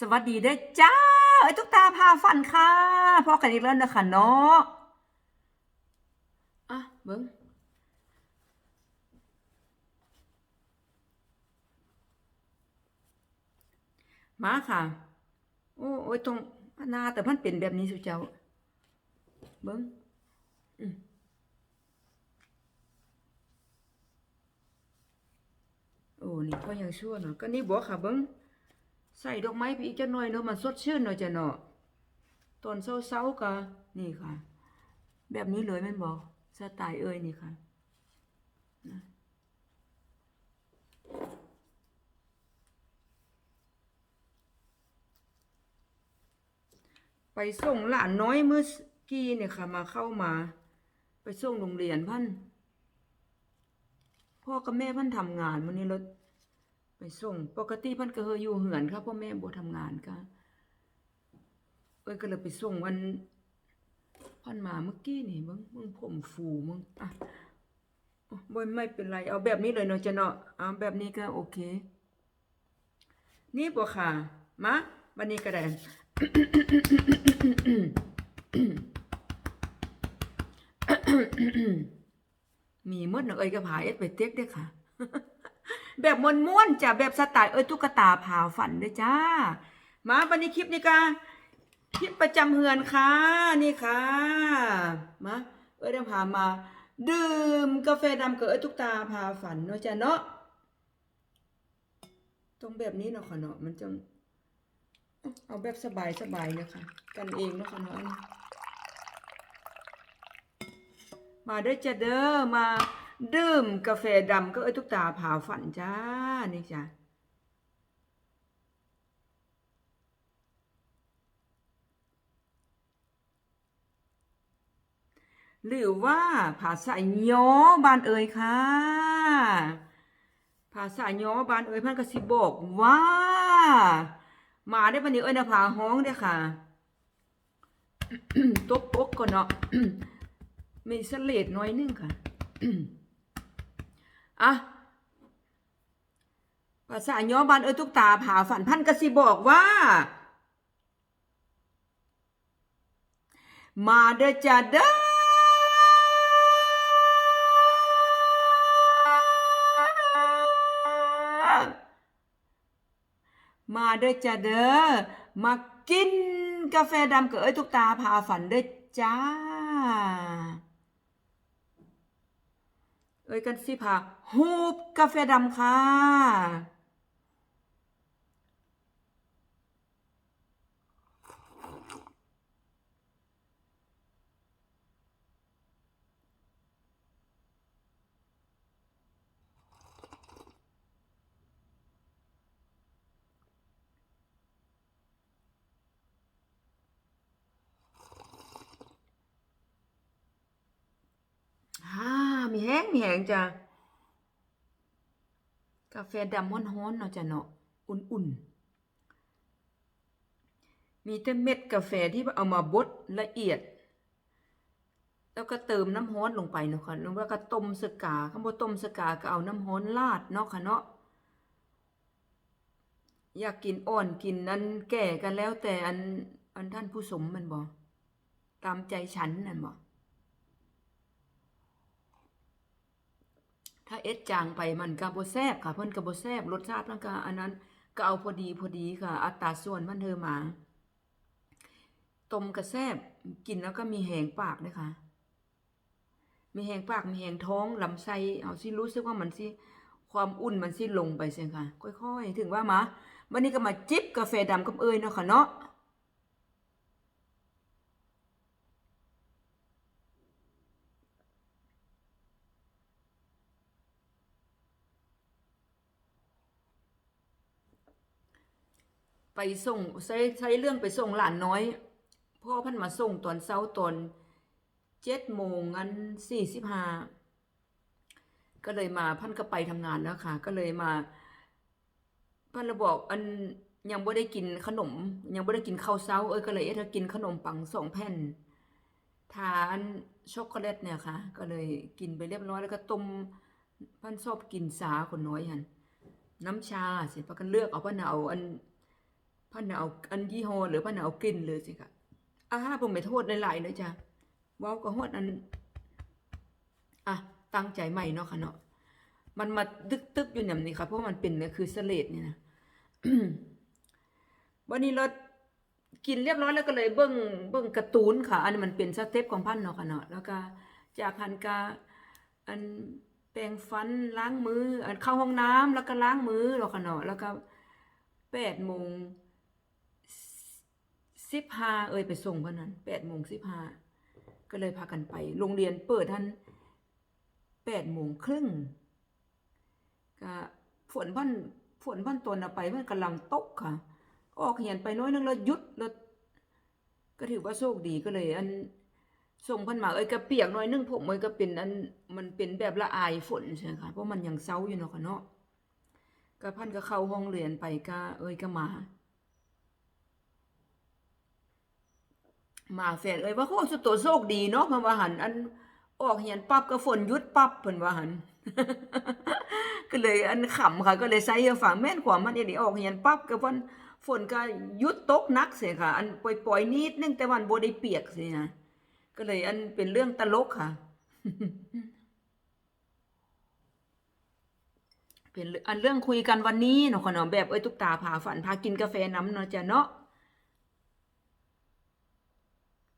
สวัสดีเด้อจ้าเอ้ยตุ๊กตาพาฝันค่ะพอกันอีกแล้วนะคะเนาะอะเบิ้งมาค่ะ โอ้โอ้ยตรงหนาแต่มันเป็นแบบนี้สุเจ้า เบิ้งอืมโอ้นี่ก็ยังชั่วเนาะก็นี่บอกค่ะเบิ้ง ใส่ดอกไม้ไปอีกจักหน่อยเนาะมันสดชื่นเนาะจ้ะเนาะตอนเช้าๆก็นี่ค่ะ แบบนี้เลยแม่นบอกสไตล์เอ้ยนี่ค่ะนะไปส่งหลานน้อยเมื่อกี้เนี่ยค่ะ มาเข้ามา ไปส่งโรงเรียนพันพ่อกับแม่พันทำงานวันนี้รถ ไปส่ง ปกติเพันก็เฮออยู่เหือนครับพ่อแม่บ่ทำงานก็เอ้ยก็เลยไปส่งวันพันมาเมื่อกี้นี่มึงมึงผมฟูมึงอะบ่ไม่เป็นไร เอาแบบนี้เลยเนาะจะเนาะเอาแบบนี้ก็โอเค นี่บ่ค่ะมาวันนี้ก็ได้มีมดเนาะเอ้ยก็ผาเอ็ดไปเต็กเด้อค่ะ แบบมวนม้วนจ้ะแบบสไตล์เอ้ยตุ๊กตาผาฝันด้วยจ้า มาวันนี้คลิปนี้กาคลิปประจำเฮือนค่ะนี่ค่ะมาเอ้ยเดี๋ยวพามา ดื่มกาแฟดำกับเอ้ยตุ๊กตาพาฝันเนาะจ้ะเนาะตรงแบบนี้เนาะค่ะเนาะมันจะเอาแบบสบายสบายนะคะกันเองเนาะค่ะเนาะมาเด้อจ้ะเด้อมา ดื่มกาแฟดำก็เอ้ยตุ๊กตาพาฝันจ้า นี่จ้ะหรือว่าภาษาย้อบานเอ่ยค่ะ ภาษาย้อบานเอ่ยพันกสิบอกว่า มาได้ปะนี้เอ้ยนะผาห้องเด้ค่ะตบปกก่อนเนาะมีเสลดน้อยนึงค่ะ อะภาษาย้อบ้านเอ้ยทุกตาผาฝันพันกสิบอกว่า มาเดจ้าเด้อมาเด้อจ้าเด้อมากินกาแฟดำกับเอ้ยทุกตาพาฝันเด้อจ้า เอ้ยกันสิพาฮูบกาแฟดำค่ะ อ่ามี แห้งแห้งจ้ะกาแฟดำฮ้อนๆเนาะจ้ะเนาะอุ่นๆ มีแต่เม็ดกาแฟที่เอามาบดละเอียด แล้วก็เติมน้ำร้อนลงไปเนาะค่ะแล้วก็ต้มสกาคำว่าต้มสกาก็เอาน้ำร้อนราดเนาะค่ะเนาะอยากกินอ่อนกินนั้นแก่กันแล้วแต่อันอันท่านผู้สมมันบอกตามใจฉันนั่นบอก ถ้าเอ็ดจางไปมันก็บ่แซ่บค่ะเพิ่นก็บ่แซ่บรสชาติมันก็อันนั้นก็เอาพอดีพอดีค่ะ อัตราส่วนมันเธอมาต้มก็แซบกินแล้วก็มีแหงปากด้วยค่ะ มีแหงปากมีแหงท้องลำไส้เอาสิรู้สึกว่ามันสิความอุ่นมันสิลงไปเสียค่ะ ค่อยๆ ถึงว่ามาวันนี้ก็มาจิบกาแฟดำกับเอยเนาะค่ะเนาะ ไปส่งใช้ใช้เรื่องไปส่งหลานน้อย พ่อพันมาส่งตอนเช้าตอนเจ็ดโมงอันสี่สิบห้าก็เลยมาพันก็ไปทำงานแล้วค่ะ ก็เลยมา พันราบอกอันยังไม่ได้กินขนม ยังไม่ได้กินข้าวเช้าเอ้ยก็เลยเอ๊ะถ้ากินขนมปังสองแผ่น ทานช็อกโกแลตเนี่ยค่ะ ก็เลยกินไปเรียบร้อยแล้วก็ต้มพันชอบกินสาคนน้อยหันน้ำชาเสร็จพักกันเลือกเอาพันเอาอัน พันน่ะเอาอันยี่ห้อหรือพันน่ะเอากินเลยสิค่ะอาหาผมไม่โทษหลายๆเลยจ้ะว้าก็ฮอดอันอะตั้งใจใหม่เนาะค่ะเนาะมันมาตึกตึกๆอยู่อย่างนี้ค่ะเพราะมันเป็นเนี่ยคือเสลดเนี่ยนะวันนี้เรากินเรียบร้อยแล้วก็เลยเบิ้งเบิ้งการ์ตูนค่ะ อันนี้มันเป็นสเต็ปของพันเนาะค่ะเนาะแล้วก็จากหันกาอันแปรงฟันล้างมือ อันเข้าห้องน้ำแล้วก็ล้างมือเนาะค่ะเนาะแล้วก็แปดโมง สิบห้าเอ้ยไปส่งเพิ่นนั้นแปดโมงสิบห้าก็เลยพากันไป โรงเรียนเปิดทันแปดโมงครึ่งก็ฝนพันฝนพันตนเอาไปมันกำลังตกค่ะ ออกเหียนไปน้อยนึงแล้วหยุดแล้วก็ถือว่าโชคดีก็เลย อันส่งพันมาเอ้ยก็เปียกน้อยนึงผมเอ้ยก็เป็นอันมันเป็นแบบละอายฝนใช่ไหมคะเพราะมันยังเซาอยู่เนาะค่ะเนาะก็พันก็เข้าห้องเรียนไปก็เอ้ยก็มา มาแฟนเอ้ยว่าโคสุดโตโชคดีเนาะเพิ่นว่าหันอันออกเหียนปั๊บก็ฝนยุดปั๊บเพิ่นว่าหันก็เลยอันขำค่ะก็เลยใส่ให้ฟังแม่นความมันอีนี่ออกเหียนปั๊บก็เพิ่นฝนก็ยุดตกนักเสียค่ะ อันปล่อยๆนิดนึงแต่วันบ่ได้เปียกสินะก็เลยอันเป็นเรื่องตลกค่ะ เป็นอันเรื่องคุยกันวันนี้เนาะค่ะเนาะแบบเอ้ยตุ๊กตาพาฝันพากินกาแฟน้ำเนาะจ้ะเนาะ